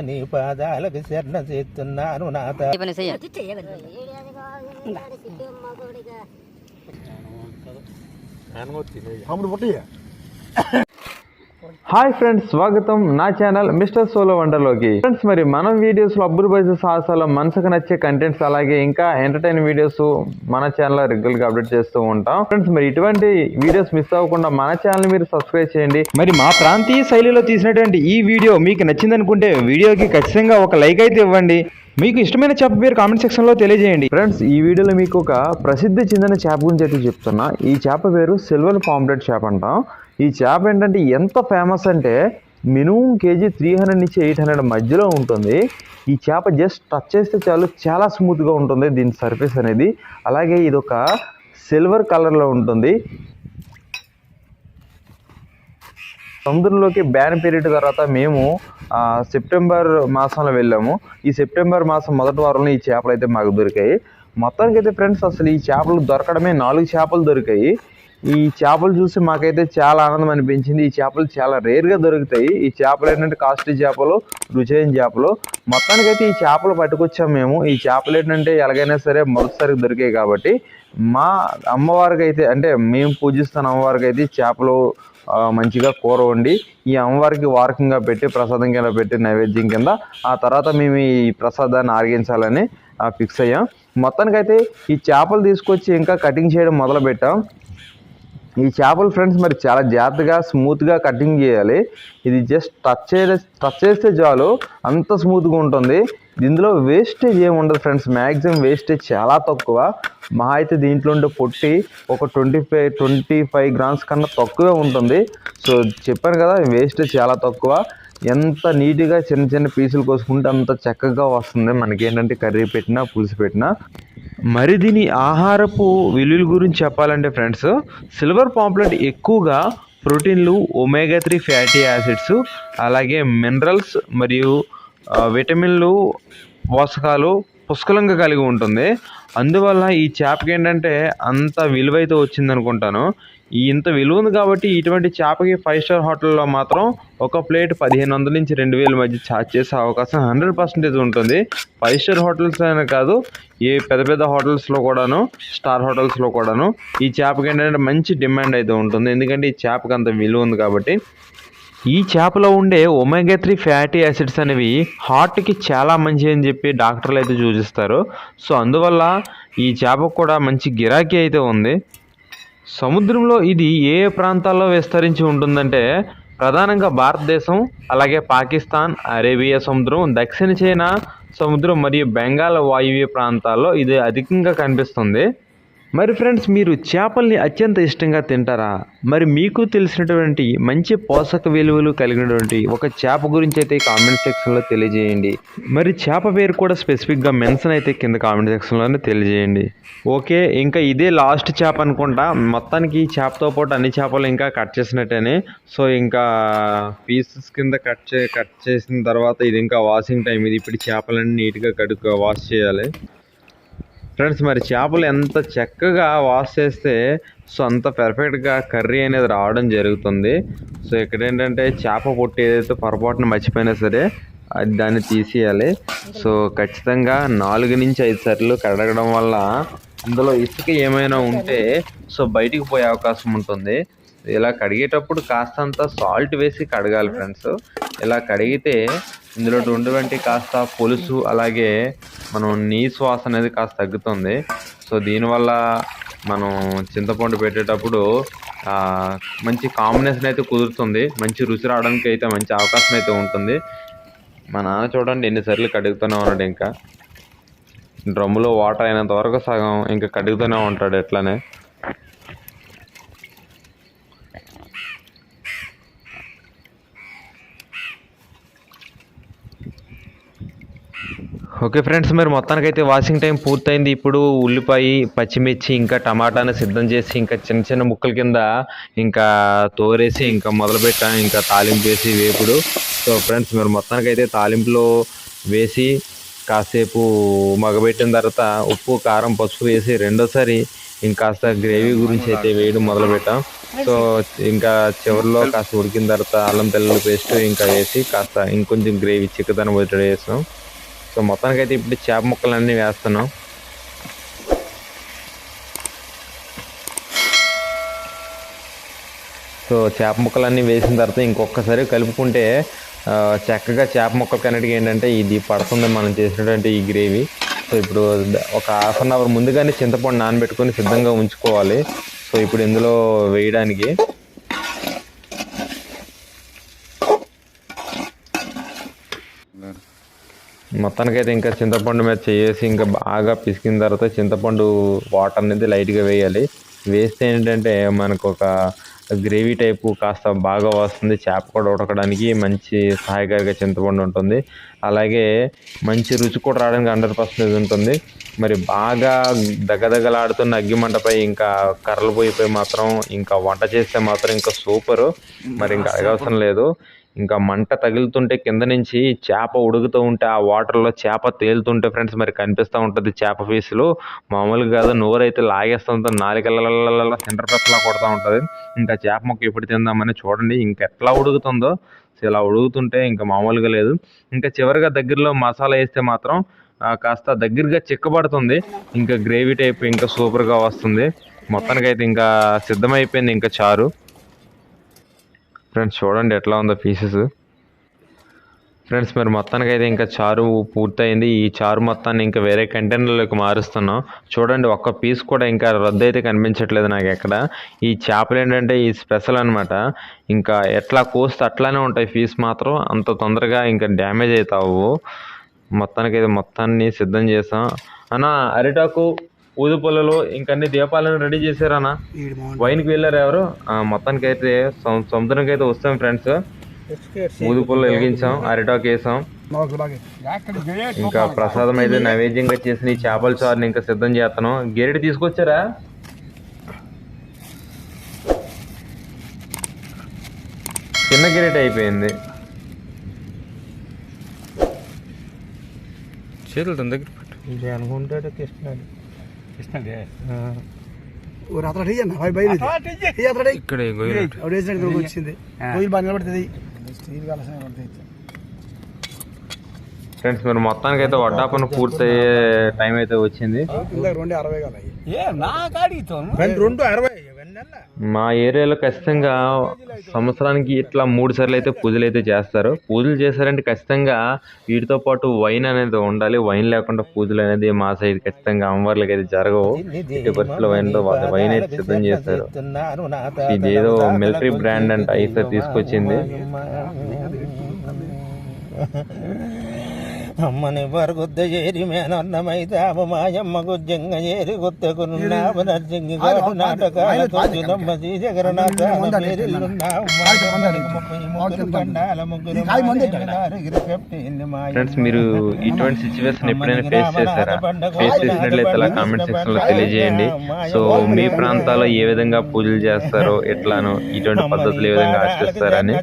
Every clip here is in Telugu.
నీ పాదాలకు శరణ చేస్తున్నాను నాథ ఈ పని చెయ్యి అమ్ముడు పుట్టి హాయ్ ఫ్రెండ్స్ స్వాగతం నా ఛానల్ మిస్టర్ సోలో వండర్లోకి. ఫ్రెండ్స్ మరి మనం వీడియోస్లో అబ్బురు బయసు సాహసాలు మనసుకు నచ్చే కంటెంట్స్ అలాగే ఇంకా ఎంటర్టైన్ వీడియోస్ మన ఛానల్ రెగ్యులర్గా అప్డేట్ చేస్తూ ఉంటాం. ఫ్రెండ్స్ మరి ఇటువంటి వీడియోస్ మిస్ అవ్వకుండా మన ఛానల్ మీరు సబ్స్క్రైబ్ చేయండి. మరి మా ప్రాంతీయ శైలిలో తీసినటువంటి ఈ వీడియో మీకు నచ్చిందనుకుంటే వీడియోకి ఖచ్చితంగా ఒక లైక్ అయితే ఇవ్వండి. మీకు ఇష్టమైన చేప పేరు కామెంట్ సెక్షన్లో తెలియజేయండి. ఫ్రెండ్స్ ఈ వీడియోలో మీకు ఒక ప్రసిద్ధి చెందిన చేప గురించి అయితే చెప్తున్నా. ఈ చేప పేరు సిల్వర్ పాంప్లెట్ చేప అంటాం. ఈ చేప ఏంటంటే ఎంత ఫేమస్ అంటే మినిమం కేజీ త్రీ హండ్రెడ్ నుంచి ఎయిట్ హండ్రెడ్ మధ్యలో ఉంటుంది. ఈ చేప జస్ట్ టచ్ చేస్తే చాలు చాలా స్మూత్గా ఉంటుంది దీని సర్ఫేస్ అనేది. అలాగే ఇది ఒక సిల్వర్ కలర్లో ఉంటుంది. సముద్రంలోకి బ్యాన్ పీరియడ్ తర్వాత మేము సెప్టెంబర్ మాసంలో వెళ్ళాము. ఈ సెప్టెంబర్ మాసం మొదటి వారంలో ఈ చేపలు అయితే మాకు దొరికాయి. మొత్తానికి అయితే ఫ్రెండ్స్ అసలు ఈ చేపలు దొరకడమే నాలుగు చేపలు దొరికాయి. ఈ చేపలు చూసి మాకైతే చాలా ఆనందం అనిపించింది. ఈ చేపలు చాలా రేర్గా దొరుకుతాయి. ఈ చేపలు ఏంటంటే కాస్ట్లీ చేపలు రుచైన చేపలు. మొత్తానికైతే ఈ చేపలు పట్టుకొచ్చాము మేము. ఈ చేపలు ఏంటంటే ఎలాగైనా సరే మొదటిసారి దొరికాయి కాబట్టి మా అమ్మవారికి అయితే అంటే మేము పూజిస్తున్న అమ్మవారికి అయితే చేపలు మంచిగా కూర వండి ఈ అమ్మవారికి వారకంగా పెట్టి ప్రసాదం కింద పెట్టి నైవేద్యం కింద ఆ తర్వాత మేము ఈ ప్రసాదాన్ని ఆరగించాలని ఫిక్స్ అయ్యాం. మొత్తానికైతే ఈ చేపలు తీసుకొచ్చి ఇంకా కటింగ్ చేయడం మొదలు పెట్టాం ఈ చేపలు ఫ్రెండ్స్ మరి చాలా జాగ్రత్తగా స్మూత్గా కటింగ్ చేయాలి. ఇది జస్ట్ టచ్ చే టచ్ చేస్తే చాలు అంత స్మూత్గా ఉంటుంది. దీనిలో వేస్టేజ్ ఏమి ఉండదు ఫ్రెండ్స్. మ్యాక్సిమం వేస్టేజ్ చాలా తక్కువ. మహా అయితే దీంట్లో ఉండే పొట్టి ఒక twenty five twenty five grams కన్నా తక్కువే ఉంటుంది. సో చెప్పాను కదా వేస్టేజ్ చాలా తక్కువ. ఎంత నీట్గా చిన్న చిన్న పీసులు కోసుకుంటే అంత చక్కగా వస్తుంది. మనకి ఏంటంటే కర్రీ పెట్టినా పులుసు పెట్టినా. మరి దీని ఆహారపు విలువల గురించి చెప్పాలంటే ఫ్రెండ్స్ సిల్వర్ పాంప్లెట్ ఎక్కువగా ప్రోటీన్లు ఒమేగా త్రీ ఫ్యాటీ యాసిడ్స్ అలాగే మినరల్స్ మరియు విటమిన్లు పోషకాలు పుష్కలంగా కలిగి ఉంటుంది. అందువల్ల ఈ చేపకి ఏంటంటే అంత విలువైతే వచ్చింది అనుకుంటాను ఇంత విలువ ఉంది కాబట్టి ఇటువంటి చేపకి ఫైవ్ స్టార్ హోటల్లో మాత్రం ఒక ప్లేట్ పదిహేను వందల నుంచి రెండు వేల మధ్య ఛార్జ్ చేసే అవకాశం హండ్రెడ్ పర్సెంటేజ్ ఉంటుంది. ఫైవ్ స్టార్ హోటల్స్ అయినా కాదు ఏ పెద్ద పెద్ద హోటల్స్లో కూడాను స్టార్ హోటల్స్లో కూడాను ఈ చేపకి ఏంటంటే మంచి డిమాండ్ అయితే ఉంటుంది. ఎందుకంటే ఈ చేపకి అంత విలువ ఉంది కాబట్టి ఈ చేపలో ఉండే ఒమేగా త్రీ ఫ్యాటీ యాసిడ్స్ అనేవి హార్ట్కి చాలా మంచి అని చెప్పి డాక్టర్లు అయితే సూచిస్తారు. సో అందువల్ల ఈ చేపకు కూడా మంచి గిరాకీ అయితే ఉంది. సముద్రంలో ఇది ఏ ఏ ప్రాంతాల్లో విస్తరించి ఉంటుందంటే ప్రధానంగా భారతదేశం అలాగే పాకిస్తాన్ అరేబియా సముద్రం దక్షిణ చైనా సముద్రం మరియు బెంగాల్ వాయువ్య ప్రాంతాల్లో ఇది అధికంగా కనిపిస్తుంది. మరి ఫ్రెండ్స్ మీరు చేపల్ని అత్యంత ఇష్టంగా తింటారా? మరి మీకు తెలిసినటువంటి మంచి పోషక విలువలు కలిగినటువంటి ఒక చేప గురించి అయితే కామెంట్ సెక్షన్లో తెలియజేయండి. మరి చేప పేరు కూడా స్పెసిఫిక్గా మెన్షన్ అయితే కింద కామెంట్ సెక్షన్లోనే తెలియజేయండి. ఓకే ఇంకా ఇదే లాస్ట్ చేప అనుకుంటా. మొత్తానికి ఈ చేపతో పాటు అన్ని చేపలు ఇంకా కట్ చేసినట్టేనే. సో ఇంకా పీసెస్ కింద కట్ చే కట్ చేసిన తర్వాత ఇది ఇంకా వాషింగ్ టైం. ఇది ఇప్పుడు చేపలన్నీ నీట్గా కడుక్కు వాష్ చేయాలి. ఫ్రెండ్స్ మరి చేపలు ఎంత చక్కగా వాష్ చేస్తే సో అంత పెర్ఫెక్ట్గా కర్రీ అనేది రావడం జరుగుతుంది. సో ఇక్కడ ఏంటంటే చేప పొట్టు ఏదైతే పొరపాటున మర్చిపోయినా సరే అది దాన్ని తీసేయాలి. సో ఖచ్చితంగా నాలుగు నుంచి ఐదు సార్లు కడగడం వల్ల ఇందులో ఇసుక ఏమైనా ఉంటే సో బయటికి పోయే అవకాశం ఉంటుంది. ఇలా కడిగేటప్పుడు కాస్తంత సాల్ట్ వేసి కడగాలి ఫ్రెండ్స్ ఇలా కడిగితే ఇందులో ఉన్నటువంటి కాస్త పులుసు అలాగే మనం నీ వాసన అనేది కాస్త తగ్గుతుంది. సో దీనివల్ల మనం చింతపండు పెట్టేటప్పుడు మంచి కాంబినేషన్ అయితే కుదురుతుంది. మంచి రుచి రావడానికి అయితే మంచి అవకాశం అయితే ఉంటుంది. మా నాన్న చూడండి ఎన్నిసార్లు కడుగుతూనే ఉన్నాడు ఇంకా. డ్రమ్ములో వాటర్ అయినంత వరకు సగం ఇంకా కడుగుతూనే ఉంటాడు ఎట్లానే. ఓకే ఫ్రెండ్స్ మరి మొత్తానికైతే వాషింగ్ టైం పూర్తయింది. ఇప్పుడు ఉల్లిపాయ పచ్చిమిర్చి ఇంకా టమాటాని సిద్ధం చేసి ఇంకా చిన్న చిన్న ముక్కల కింద ఇంకా తోరేసి ఇంకా మొదలుపెట్టాను ఇంకా తాలింపు వేసి వేపుడు. సో ఫ్రెండ్స్ మరి మొత్తానికైతే తాలింపులో వేసి కాసేపు మగబెట్టిన తర్వాత ఉప్పు కారం పసుపు వేసి రెండోసారి ఇంకాస్త గ్రేవీ గురించి అయితే వేయడం మొదలుపెట్టాం. సో ఇంకా చివరిలో కాస్త ఉడికిన తర్వాత అల్లం తెల్లలు పేస్ట్ ఇంకా వేసి కాస్త ఇంకొంచెం గ్రేవీ చిక్కదనం వచ్చేటట్టు వేస్తాం సో మొత్తానికి అయితే ఇప్పుడు చేప ముక్కలన్నీ వేస్తున్నాం. సో చేప ముక్కలన్నీ వేసిన తర్వాత ఇంకొకసారి కలుపుకుంటే చక్కగా చేప ముక్కలు కన్నటికి ఏంటంటే ఇది పడుతుంది మనం చేసినటువంటి ఈ గ్రేవీ. సో ఇప్పుడు ఒక హాఫ్ అన్ అవర్ ముందుగానే చింతపండు నానబెట్టుకొని సిద్ధంగా ఉంచుకోవాలి. సో ఇప్పుడు ఇందులో వేయడానికి మొత్తానికైతే ఇంకా చింతపండు మీద చేసి ఇంకా బాగా పిసికిన తర్వాత చింతపండు వాటర్ అనేది లైట్గా వేయాలి. వేస్తే ఏంటంటే మనకు ఒక గ్రేవీ టైపు కాస్త బాగా వస్తుంది. చేప కూడా ఉడకడానికి మంచి సహాయకారిగా చింతపండు ఉంటుంది. అలాగే మంచి రుచి కూడా రావడానికి హండ్రెడ్ పర్సెంటేజ్ ఉంటుంది. మరి బాగా దగదగలాడుతున్న అగ్గిమంటపై ఇంకా కర్రలు పోయిపోయి మాత్రం ఇంకా వంట చేస్తే మాత్రం ఇంకా సూపరు. మరి ఇంకా అడగవసరం లేదు. ఇంకా మంట తగులుతుంటే కింద నుంచి చేప ఉడుకుతూ ఉంటే ఆ వాటర్లో చేప తేలుతుంటే ఫ్రెండ్స్ మరి కనిపిస్తూ ఉంటుంది చేప పీసులు. మామూలుగా కాదు నోరైతే లాగేస్తుంటే నాలుగల సెంటర్ ప్రెస్లా కొడుతూ ఉంటుంది. ఇంకా చేప మొక్క ఎప్పుడు తిందామని చూడండి ఇంకా ఎట్లా ఉడుకుతుందో. ఇలా ఉడుకుతుంటే ఇంకా మామూలుగా లేదు. ఇంకా చివరిగా దగ్గరలో మసాలా వేస్తే మాత్రం కాస్త దగ్గరగా చిక్కబడుతుంది. ఇంకా గ్రేవీ టైప్ ఇంకా సూపర్గా వస్తుంది. మొత్తానికైతే ఇంకా సిద్ధమైపోయింది ఇంకా చారు. ఫ్రెండ్స్ చూడండి ఎట్లా ఉందో పీసెస్ ఫ్రెండ్స్ మరి మొత్తానికి అయితే ఇంకా చారు పూర్తయింది. ఈ చారు మొత్తాన్ని ఇంకా వేరే కంటైనర్లోకి మారుస్తున్నాం. చూడండి ఒక్క పీస్ కూడా ఇంకా రద్దు అయితే కనిపించట్లేదు నాకు ఎక్కడ. ఈ చేపలు ఏంటంటే ఈ స్పెషల్ అనమాట ఇంకా ఎట్లా కోస్తే అట్లానే ఉంటాయి పీస్ మాత్రం. అంత తొందరగా ఇంకా డ్యామేజ్ అవుతావు. మొత్తానికి అయితే మొత్తాన్ని సిద్ధం చేసాం. అన్న అరిటాకు. ఊదు పొలలో ఇంకా అన్ని దీపాలను రెడీ చేశారన్నా. వైన్కి వెళ్ళారు ఎవరు? ఆ, మొత్తానికి అయితే సం- సముద్రానికి అయితే వస్తాం ఫ్రెండ్స్. ఊదు పొలం వెలిగించాం అరిటాకు వేసాం. ఇంకా ప్రసాదం అయితే నైవేద్యంగా చేసిన ఈ చేపల చారుని ఇంకా సిద్ధం చేస్తాను గెరిటి తీసుకొచ్చారా? చిన్న గెరిటి అయిపోయింది. చేతులు తన దగ్గర పెట్టు. అనుకుంటాడు కృష్ణుడు ఇక్కడ వచ్చింది గొయ్యి బాగా నిలబడుతుంది. స్టీల్ ఫ్రెండ్స్ మరి మొత్తానికి అయితే వడ్డాపన పూర్తయ్యే టైం అయితే వచ్చింది. రెండు అరవై రెండు అరవై మా ఏరియాలో ఖచ్చితంగా సంవత్సరానికి ఇట్లా మూడు సార్లు అయితే పూజలు అయితే చేస్తారు. పూజలు చేశారంటే ఖచ్చితంగా వీటితో పాటు వైన్ అనేది ఉండాలి. వైన్ లేకుండా పూజలు అనేది మా సైడ్ ఖచ్చితంగా అమ్మవార్లకి అయితే జరగవు. ఇటు పరిస్థితుల్లో వైన్ వైన్ అయితే సిద్ధం చేస్తారు. ఇది ఏదో మిలిటరీ బ్రాండ్ అంట అయితే తీసుకొచ్చింది. అమ్మని వరగుద్ద చేరి మేనన్నమైతాము మాయమ్మ గుజ్జంగ చేరి గుత్తకున్నాము పండాల ముగ్గురు ఫ్రెండ్స్ మీరు ఇటువంటి సిచ్యువేషన్ ఎప్పుడైనా ఫేస్ చేశారా? ఫేస్ చేసినట్లయితే అలా కామెంట్ సెక్షన్లో తెలియజేయండి. సో మీ ప్రాంతాల్లో ఏ విధంగా పూజలు చేస్తారో ఎట్లానో ఇటువంటి పద్ధతులు ఏ విధంగా ఆచరిస్తారని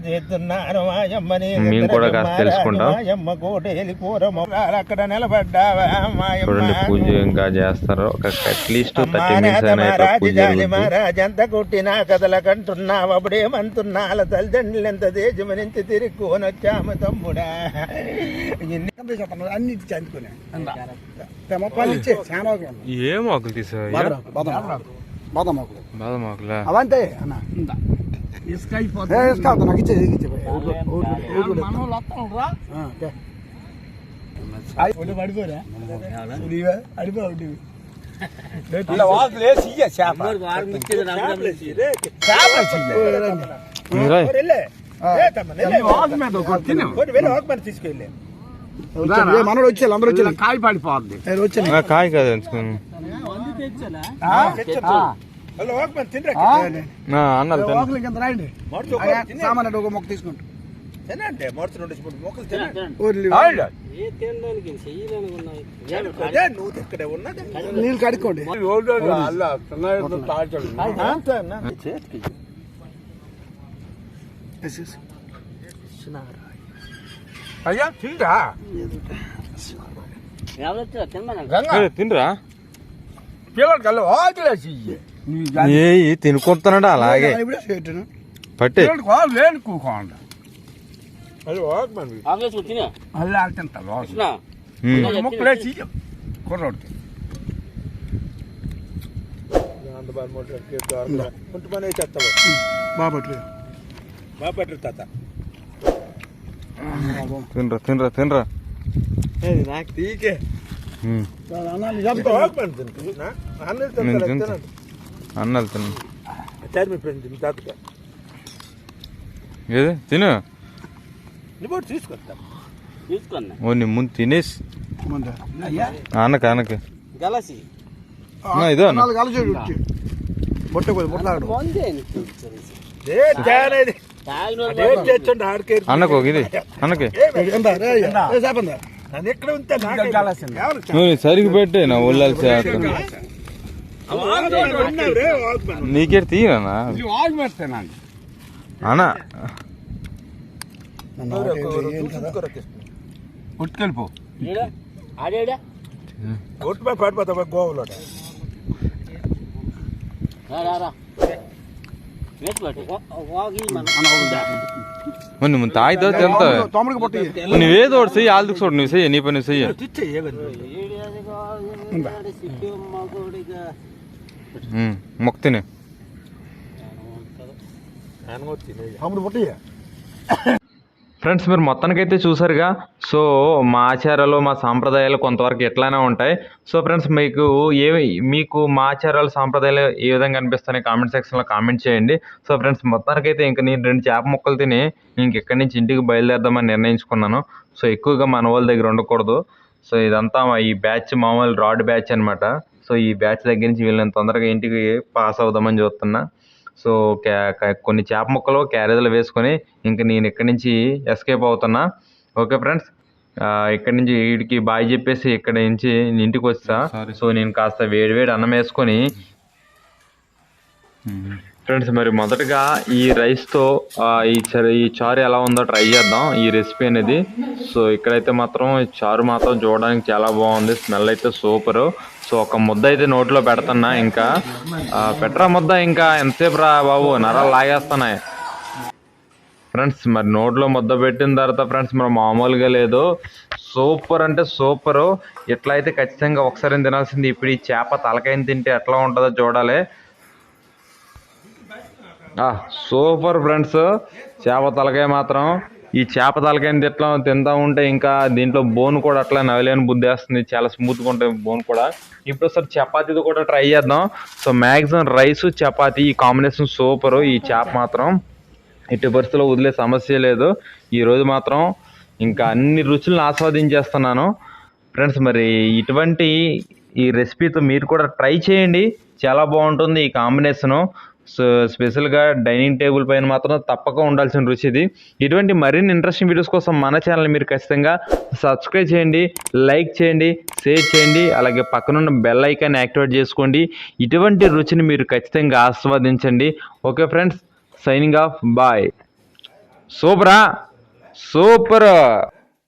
మేము కూడా కాస్త తెలుసుకుంటాం. అక్కడ నిలబడ్డావా చూడండి పూజ ఇంకా చేస్తారు. ఒక అట్లీస్ట్ థర్టీ మినిట్స్ ఇట్లా పూజ కొట్టినా తల్లిదండ్రులు ఎంత తిరిగి తమ్ముడా? మొత్తం ఇచ్చే చాలా ఆకులు ఉన్నాయి. ఏం ఆకులు తీసా బాదం బాదం బాదం ఆకులు బాదం ఆకులా అవంతే అన్న. ఇసుక ఇసుక అంత నాకు ఇచ్చే ఇచ్చే. పడిపోరా? అడిపో తీసుకెళ్ళి. మనోడు వచ్చే అందరూ వచ్చే కాయ పడిపోద్ది. వచ్చే. కాయ కాదు అన్నారు సామాన్ అంటే ఒక మొక్క తీసుకుంటా తినండి మొదటి రెండు మొక్కలు తినండి. నువ్వు ఇక్కడే ఉన్నది. నీళ్ళు కడుక్కోండి. చేతికి. అయ్యా తింటా తినరా పిల్లలకి అల్ల ఆకులేసి ఏ తినుకుంటున్నాడు? అలాగే. పట్టే. కూకోండి. ఆగేసి వచ్చినా అల్లా ఆడుతుంటా లోసు. ముక్కలేసి కుర్రోడికి బాగా పెట్టరు తాత తినరా తినరా తినరా నాకు తీకే. అన్నాలు తిను ఏది తిను నువ్వు తీసుకొస్తా. తీసుకున్నా. ముందు తినేసి. ముందు. ఆనక ఆనక గలసి. ఇదో. నాలుగు బొట్ట అన్నకు అన్నకి. పెట్టే నా నీకే తీయనా అన్న. ఉట్టుకెళ్ళిపో ఆడేడా ఒట్టుపై పడిపోతా గోవులో రా రా రా వేసుకోటి వాగి మన ఓ నువ్వు తాగితే తింటా తమ్ముడికి పొట్టి నువ్వేదో ఒకటి చెయ్యి ఆల్దుకు చూడు నువ్వు చెయ్యి నీ పని నువ్వు చెయ్యి ఉమ్, మొక్క తినే తమ్ముడు పొట్టి ఫ్రెండ్స్ మీరు మొత్తానికైతే చూసారుగా. సో మా ఆచారాలు మా సాంప్రదాయాలు కొంతవరకు ఎట్లానే ఉంటాయి. సో ఫ్రెండ్స్ మీకు ఏ మీకు మా ఆచారాలు సాంప్రదాయాలు ఏ విధంగా అనిపిస్తాయి కామెంట్ సెక్షన్లో కామెంట్ చేయండి. సో ఫ్రెండ్స్ మొత్తానికైతే ఇంక నేను రెండు చేప ముక్కలు తిని ఇంక ఇక్కడి నుంచి ఇంటికి బయలుదేరదామని నిర్ణయించుకున్నాను. సో ఎక్కువగా మన వాళ్ళ దగ్గర ఉండకూడదు. సో ఇదంతా మా ఈ బ్యాచ్ మామూలు రాడ్ బ్యాచ్ అనమాట సో ఈ బ్యాచ్ దగ్గర నుంచి వీళ్ళని తొందరగా ఇంటికి పాస్ అవుదామని చూస్తున్నా. సో కొన్ని చేప ముక్కలు క్యారేజ్లో వేసుకొని ఇంక నేను ఇక్కడి నుంచి ఎస్కేప్ అవుతున్నా. ఓకే ఫ్రెండ్స్ ఇక్కడి నుంచి వీడికి బాయ్ చెప్పేసి ఇక్కడ నుంచి నేను ఇంటికి వచ్చా సో నేను కాస్త వేడి వేడి అన్నం వేసుకొని ఫ్రెండ్స్ మరి మొదటగా ఈ రైస్తో ఈ చర ఈ చారు ఎలా ఉందో ట్రై చేద్దాం ఈ రెసిపీ అనేది. సో ఇక్కడైతే మాత్రం ఈ చారు మాత్రం చూడడానికి చాలా బాగుంది స్మెల్ అయితే సూపరు. సో ఒక ముద్ద అయితే నోట్లో పెడుతున్నా ఇంకా. పెట్టరా ముద్ద ఇంకా? ఎంతసేపు రా బాబు? నరాలు లాగేస్తున్నాయి. ఫ్రెండ్స్ మరి నోట్లో ముద్ద పెట్టిన తర్వాత ఫ్రెండ్స్ మరి మామూలుగా లేదు. సూపర్ అంటే సూపరు. ఇట్లా అయితే ఖచ్చితంగా ఒకసారి తినాల్సింది ఇప్పుడు ఈ చేప తలకాయని తింటే ఎట్లా ఉంటుందో చూడాలి. Super friends. చేప తలకాయ మాత్రం. ఈ చేప తలకాయని తిట్లా తింటా ఉంటే ఇంకా దీంట్లో బోన్ కూడా అట్లా నవలేని బుద్ధి వేస్తుంది. చాలా స్మూత్గా ఉంటుంది బోన్ కూడా. ఇప్పుడు సార్ చపాతీది కూడా ట్రై చేద్దాం. సో మ్యాక్సిమం రైస్ చపాతీ ఈ కాంబినేషన్ సూపర్. ఈ చేప మాత్రం ఎట్టి పరిస్థితుల్లో వదిలే సమస్య లేదు. ఈరోజు మాత్రం ఇంకా అన్ని రుచులను ఆస్వాదించేస్తున్నాను. ఫ్రెండ్స్ మరి ఇటువంటి ఈ రెసిపీతో మీరు కూడా ట్రై చేయండి. చాలా బాగుంటుంది ఈ కాంబినేషను. సో స్పెషల్గా డైనింగ్ టేబుల్ పైన మాత్రం తప్పక ఉండాల్సిన రుచి ఇది ఇటువంటి మరిన్ని ఇంట్రెస్టింగ్ వీడియోస్ కోసం మన ఛానల్ మీరు ఖచ్చితంగా సబ్స్క్రైబ్ చేయండి లైక్ చేయండి షేర్ చేయండి అలాగే పక్కనున్న బెల్ ఐకాన్ యాక్టివేట్ చేసుకోండి. ఇటువంటి రుచిని మీరు ఖచ్చితంగా ఆస్వాదించండి. Okay friends signing off bye. సూపరా? Super!